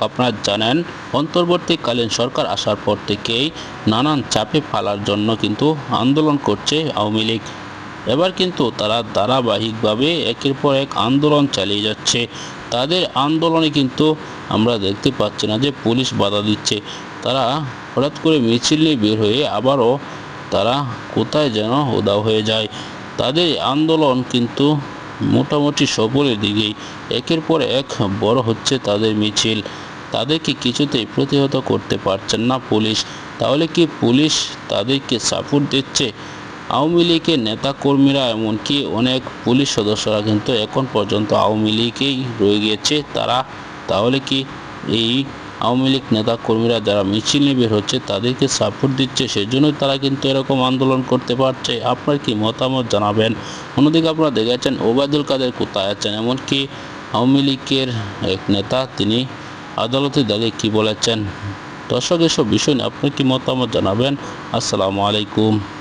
আপনারা জানেন, অন্তর্বর্তীকালীন সরকার আসার পর থেকেই নানান চাপে ফেলার জন্য কিন্তু আন্দোলন করছে আওয়ামী লীগ। এবার কিন্তু তারা ধারাবাহিকভাবে একের পর এক আন্দোলন চালিয়ে যাচ্ছে। তাদের আন্দোলনে কিন্তু আমরা দেখতে পাচ্ছি না যে পুলিশ বাধা দিচ্ছে। তারা হঠাৎ করে মিছিল নিয়ে বের হয়ে আবারও তারা কোথায় যেন উদাও হয়ে যায়। তাদের আন্দোলন কিন্তু মোটামুটি সফলের দিকেই। একের পর এক বড় হচ্ছে তাদের মিছিল। তাদেরকে কিছুতেই প্রতিহত করতে পারছেন না পুলিশ। তাহলে কি পুলিশ তাদেরকে সাপোর্ট দিচ্ছে? আওয়ামী লীগের নেতাকর্মীরা এমনকি অনেক পুলিশ সদস্যরা কিন্তু এখন পর্যন্ত আওয়ামী লীগেই রয়ে গিয়েছে তারা। তাহলে কি এই আওয়ামী লীগ নেতাকর্মীরা যারা মিছিল নিয়ে বের হচ্ছে তাদেরকে সাপোর্ট দিচ্ছে? সেজন্যই তারা কিন্তু এরকম আন্দোলন করতে পারছে। আপনার কি মতামত জানাবেন? অন্যদিকে আপনারা দেখেছেন ওবায়দুল কাদের কোথায় আছেন? এমনকি আওয়ামী লীগের এক নেতা তিনি আদালতে দাঁড়িয়ে কি বলেছেন? দর্শক এসব বিষয় নিয়ে আপনার কি মতামত জানাবেন? আসসালামু আলাইকুম।